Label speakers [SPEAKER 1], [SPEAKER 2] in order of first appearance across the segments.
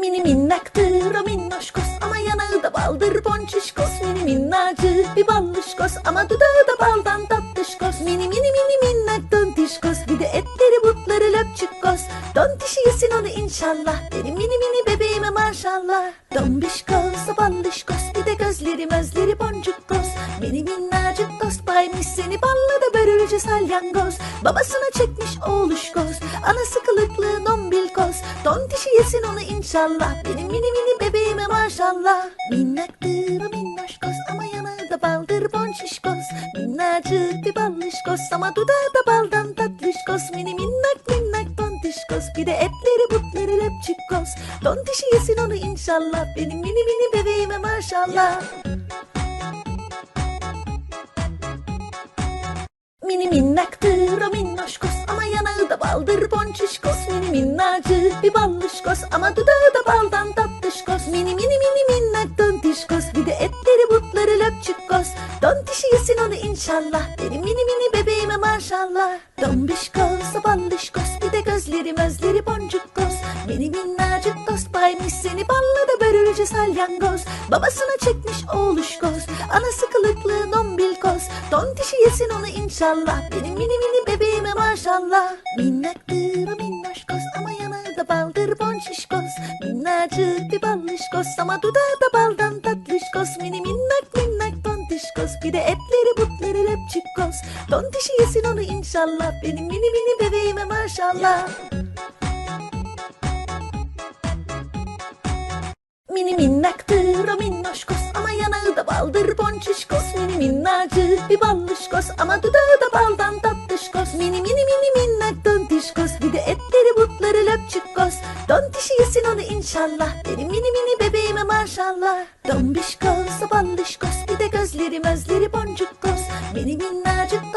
[SPEAKER 1] Mini minnaktır o minnoşkos ama yanağı da baldır. Ponçişkos Mini minnacık bir ballışkos ama dudağı da baldan tatlışkos Mini mini mini minnak tontişkos bir de etleri butları löpçükkos Tontişi yesin onu inşallah benim mini mini bebeğime maşallah. Dombişkos o ballışkos bir de gözleri mözleri boncukkos Mini minnacık dost baymış seni balla da börülce salyangoz. Babasına çekmiş oğluşkos anası kılıklı nombilkos Tontişi yesin onu inşallah benim mini mini bebeğime maşallah. Minnaktır o minnoşkos ama yanağı da baldır bonşişkos Minnacık bir ballışkos ama dudağı da baldan tatlışkos Mini minnak tontişkos bir de etleri butları löpçükkos Tontişi yesin onu inşallah benim mini mini bebeğime maşallah. Mini minnaktır o minnoşkos ama yanağı da baldır ponçişkos Mini minnacık bir ballışkos ama dudağı da baldan tatlışkos Mini mini mini minnak tontişkos bir de etleri butları löpçükkos Tontişi yesin onu inşallah benim mini mini bebeğime maşallah. Dombişkos o ballışkos salyangoz Babasına çekmiş oğluşkos anası kılıklı nombilkos Tontişi yesin onu inşallah. Benim mini mini bebeğime maşallah. Minnaktır o minnoşkos ama yanağı da baldır bonşişkos Minnacık bir ballışkos ama dudağı da baldan tatlışkos Mini minnak minnak tontişkos bir de etleri butları löpçükkos Tontişi yesin onu inşallah. Benim mini mini bebeğime maşallah Mini minnaktır o minnoşkos ama yanağı da baldır. Ponçişkos Mini minnacık bir ballışkos ama dudağı da baldan tatlışkos Mini mini mini minnak tontişkos bir de etleri butları löpçükkos Tontişi yesin onu inşallah benim mini mini bebeğime maşallah. Dombişkos o ballışkos bir de gözleri mözleri boncukkos Mini minnacık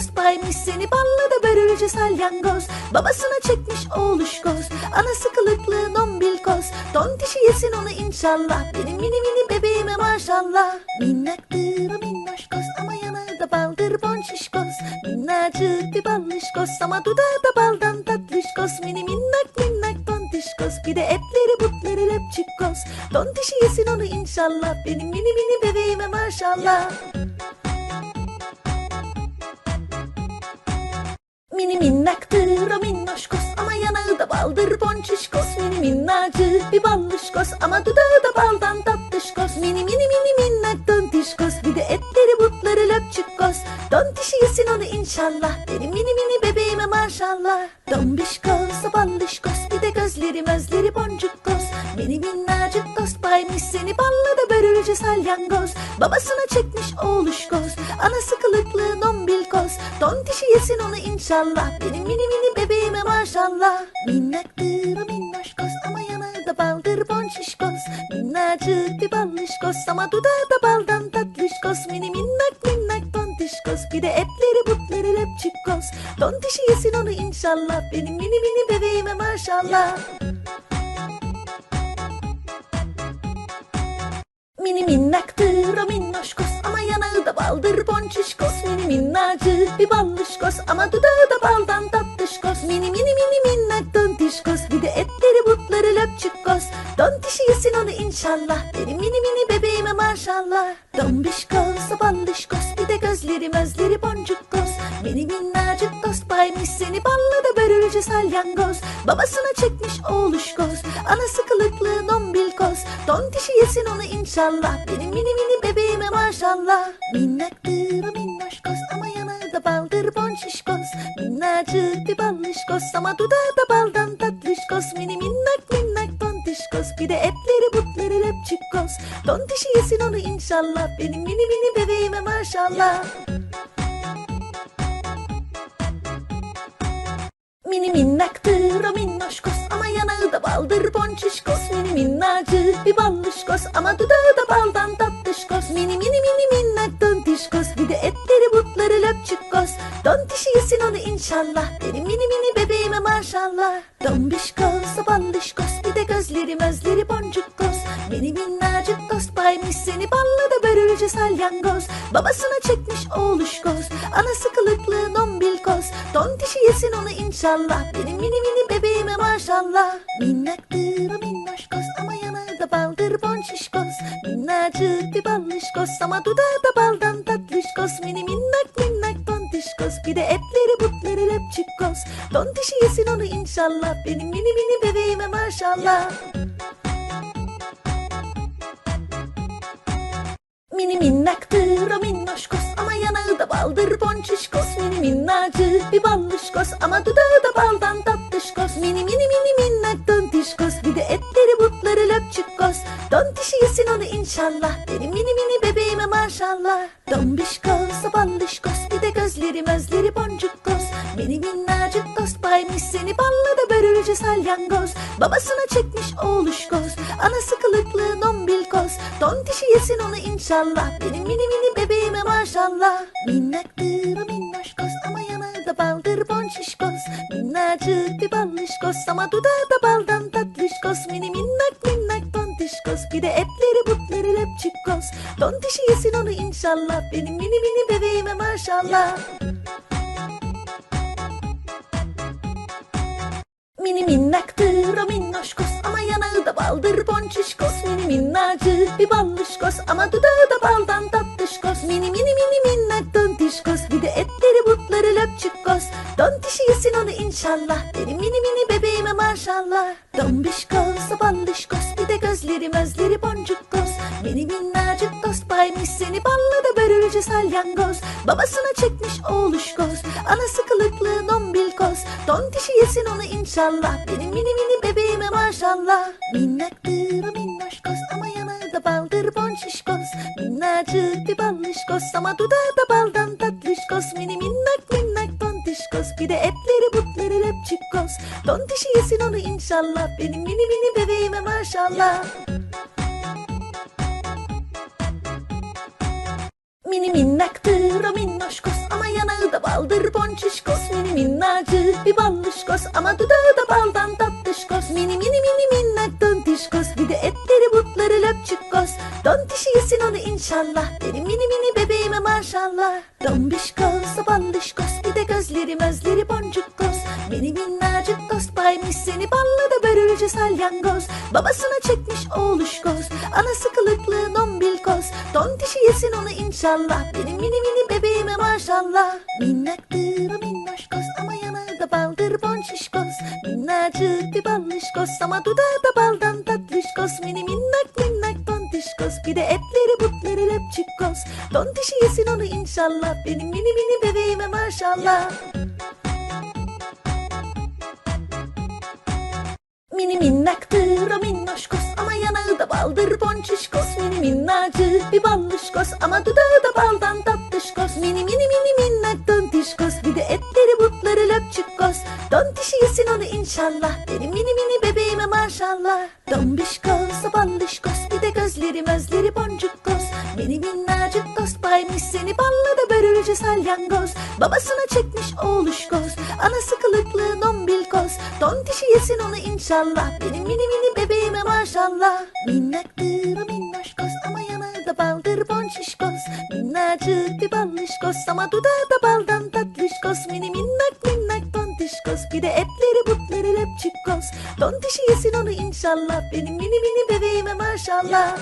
[SPEAKER 1] dost baymış seni balla da börülce salyangoz. Babasına çekmiş oğluşkos anası kılıklı nombilkos Tontişi yesin onu inşallah benim mini mini bebeğime maşallah. Minnaktır o minnoşkos ama yanağı da baldır bonşişkos Minnacık bir ballışkos ama dudağı da baldan tatlışkos Mini minnak minnak tontişkos bir de etleri butları löpçükkos Tontişi yesin onu inşallah benim mini mini bebeğime maşallah Mini minnaktır o minnoşkos ama yanağı da baldır. Ponçişkos Mini minnacık bir ballışkos ama dudağı da baldan tatlışkos Mini mini mini minnak tontişkos bir de etleri butları löpçükkos Tontişi yesin onu inşallah benim mini mini bebeğime maşallah. Dombişkos o ballışkos bir de gözleri mözleri boncukkos Mini minnacık dost baymış seni balla börülce salyangoz Babasına çekmiş oğluşkos anası kılıklı nombilkos Tontişi yesin onu inşallah. Benim mini mini bebeğime maşallah. Minnaktır o minnoşkos ama yanağı da baldır bonşişkos Minnacık bir ballışkos ama dudağı da baldan tatlışkos Mini minnak minnak tontişkos bir de etleri butları löpçükkos Tontişi yesin onu inşallah. Benim mini mini bebeğime maşallah Mini minnaktır o minnoşkos. Ama yanağı da baldır ponçişkos. Mini minnacık bir ballışkos. Ama dudağı da baldan tatlışkos. Mini mini mini minnak tontişkos. Bir de etleri butları löpçükkos. Tontişi yesin onu inşallah. Benim mini mini bebeğime maşallah. Dombişkos o ballışkos. Bir de gözleri mözleri boncukkos Mini minnacık dost baymış seni. Balla da börülce salyangoz. Babasına çekmiş oğluşkos anası kılıklı nombilkos Tontişi yesin onu inşallah. Benim mini mini bebeğime maşallah. Minnaktır o minnoşkos ama yanağı da baldır bonşişkos Minnacık bir ballışkos ama dudağı da baldan tatlışkos Mini minnak minnak tontişkos bir de etleri butları löpçükkos Tontişi yesin onu inşallah. Benim mini mini bebeğime maşallah Mini minnaktır o minnoşkos ama yanağı da baldır ponçişkos Mini minnacık bir ballışkos ama dudağı da baldan tatlışkos Mini mini mini minnak tontişkos bir de etleri butları löpçükkos Tontişi yesin onu inşallah benim mini mini bebeğime maşallah. Dombişkos o ballışkos bir de gözleri mözleri boncukkos Mini minnacık dost baymış seni balla da börülce salyangoz. Babasına çekmiş oğluşkos anası kılıklı nombilkos Tontişi yesin onu inşallah. Benim mini mini bebeğime maşallah. Minnaktır o minnoş Ama yanı da baldır bonşişkoz Minnacık bir ballışkoz Ama dudağı da baldan tatlışkoz Mini minnak minnak tontişkoz Bir de etleri butları lepçikkoz Tontişi yesin onu inşallah. Benim mini mini bebeğime maşallah. Mini minnaktır o minnoş ballışkos ama dudağı da baldan tatlışkos Mini mini mini minnak tontişkos bir de etleri butları löpçükkos Tontişi yesin onu inşallah benim mini mini bebeğime maşallah. Dombişkos o ballışkos bir de gözleri mözleri boncukkos Mini minnacık dost baymış seni. Balla da börülce salyangoz. Babasına çekmiş oğluşkoz anası kılıklı nombilkoz Tontişi yesin onu inşallah benim mini mini bebeğime maşallah. Minnaktır bonşişkos Minnacık bir ballışkos ama dudağı da baldan tatlışkos Mini minnak minnak tontişkos bir de etleri butları löpçükkos Tontişi yesin onu inşallah. Benim mini mini bebeğime maşallah. Mini minnaktır o minnoşkos ama yanağı da baldır ponçişkos Mini minnacık bir ballışkos ama dudağı da baldan tatlışkos Mini mini mini minnak tontişkos bir de etleri butları löpçükkos Tontişi yesin onu inşallah. Benim mini mini bebeğime maşallah. Dombişkos o ballışkos bir de gözleri mözleri boncukkos Mini minnacık dost baymış seni balla da börülce salyangoz. Babasına çekmiş oğluşkoz anası kılıklı nombilkoz Tontişi yesin onu inşallah. Benim mini mini bebeğime maşallah. Minnaktır o minnoşkos ama yanağı da baldır bonşişkos Minnacık bir ballışkos ama dudağı da Tontişi yesin onu inşallah. Benim mini mini bebeğime maşallah. Mini minnaktır o minnoşkos ama yanağı da baldır ponçişkos. Mini minnacık bir ballışkos ama dudağı da baldan tatlışkos. Mini mini mini minnak tontişkos bir de etleri butları löpçükkos. Tontişi yesin onu inşallah. Benim mini salyangoz Babasına çekmiş oğluşkoz anası kılıklı nombilkoz Tontişi yesin onu inşallah. Benim mini mini bebeğime maşallah. Minnaktır o minnoşkos ama yanağı da baldır bonşişkos Minnacık bir ballışkos ama dudağı da baldan tatlışkos Mini minnak minnak tontişkos bir de etleri butları löpçükkos Tontişi yesin onu inşallah. Benim mini mini bebeğime maşallah Mini minnaktır o minnoşkos ama yanağı da baldır. Ponçişkos Mini minnacık bir ballışkos ama dudağı da baldan tatlışkos Mini mini mini minnak tontişkos bir de etleri butları löpçükkos Tontişi yesin onu inşallah benim mini mini bebeğime maşallah. Dombişkos o ballışkos bir de gözleri mözleri boncukkos Mini minnacık dost baymış seni balla da börülce salyangoz. Babasına çekmiş oğluşkoz anası kılıklı nombilkoz Tontişi yesin onu inşallah benim mini mini bebeğime maşallah. Minnaktır o minnoşkos ama yanağı da baldır bonşişkos Minnacık bir ballışkos ama dudağı da baldan tatlışkos Mini minnak minnak tontişkos bir de etleri butları löpçükkos Tontişi yesin onu inşallah benim mini mini bebeğime maşallah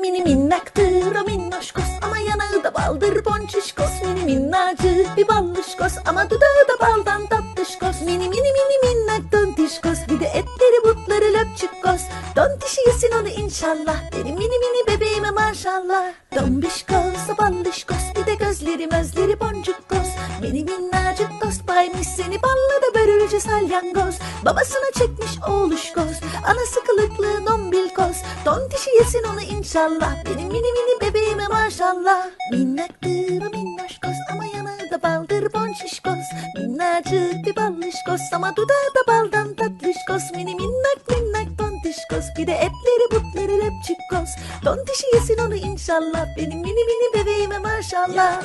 [SPEAKER 1] Mini minnaktır o minnoşkos ama yanağı da baldır ponçişkos Mini minnacık bir ballışkos ama dudağı da baldan tatlışkos Mini mini mini minnak tontişkos bir de etleri butları löpçükkos Tontişi yesin onu inşallah. Benim mini mini bebeğime maşallah. Dombişkos o ballışkos bir de gözleri mözleri boncukkos Mini minnacık dost baymış seni. Balla da börülce salyangoz. Babasına çekmiş oğluşkoz anası kılıklı Tontişi yesin onu inşallah. Benim mini mini bebeğime maşallah. Minnaktır o minnoşkos ama yanağı da baldır bonşişkos Minnacık bir ballışkos ama dudağı da baldan tatlışkos Mini minnak minnak tontişkos bir de etleri butları löpçükkos Tontişi yesin onu inşallah. Benim mini mini bebeğime maşallah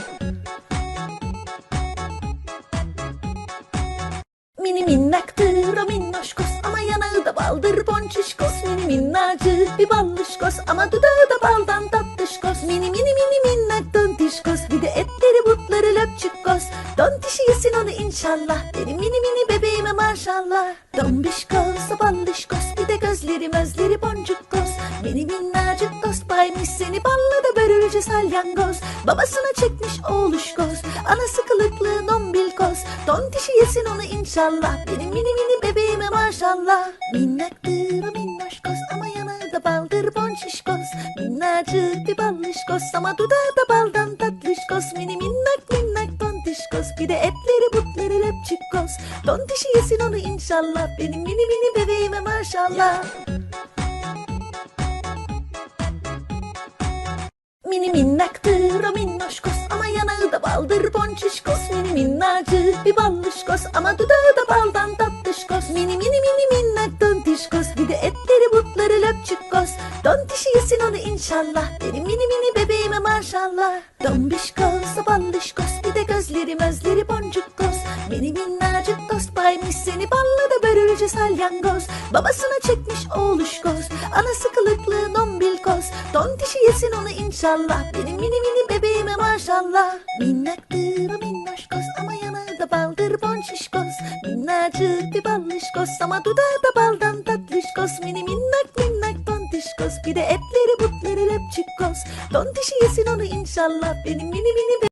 [SPEAKER 1] Mini minnaktır o minnoşkos ama yanağı da baldır. Ponçişkos Mini minnacık bir ballışkos ama dudağı da baldan tatlışkos Mini mini mini minnak tontişkos bir de etleri butları löpçükkos Tontişi yesin onu inşallah Benim mini mini bebeğime maşallah. Dombişkos, ballışkos Bir de gözleri mözleri boncuk kos. Mini minnacık kos Baymış seni balla da börülce salyangoz. Babasına çekmiş oğluşkoz Anası kılıklı dombil kos Tontişi yesin onu inşallah. Benim mini mini bebeğime maşallah. Minnaktır o minnoş Ama yanağı da baldır bonçişkos Minnacık bir ballışkos Ama dudağı da baldan tatlışkos Mini minnak minnak tontişkos Bir de etleri butları löpçükkos Tontişi yesin onu inşallah. Benim mini mini bebeğime maşallah Mini minnaktır o minnoşkos ama yanağı da baldır. Bonçişkos Mini minnacık bir ballışkos ama dudağı da baldan tatlışkos Mini mini mini minnak tontişkos bir de etleri butları löpçükkos Tontişi yesin onu inşallah benim mini mini bebeğime maşallah. Dombişkos ballışkos bir de gözleri mözleri boncukkos Mini minnacık kos baymış seni balla da börülce salyangoz Babasına çekmiş oğluşkos anası kılıklı dombil kos Tontişi yesin onu inşallah. Benim mini mini bebeğime maşallah. Minnaktır o minnoşkos ama yanağı da baldır bonşişkos Minnacık bir ballışkos ama dudağı da baldan tatlışkos Mini minnak minnak tontişkos bir de etleri butları löpçükkos Tontişi yesin onu inşallah. Benim mini mini be-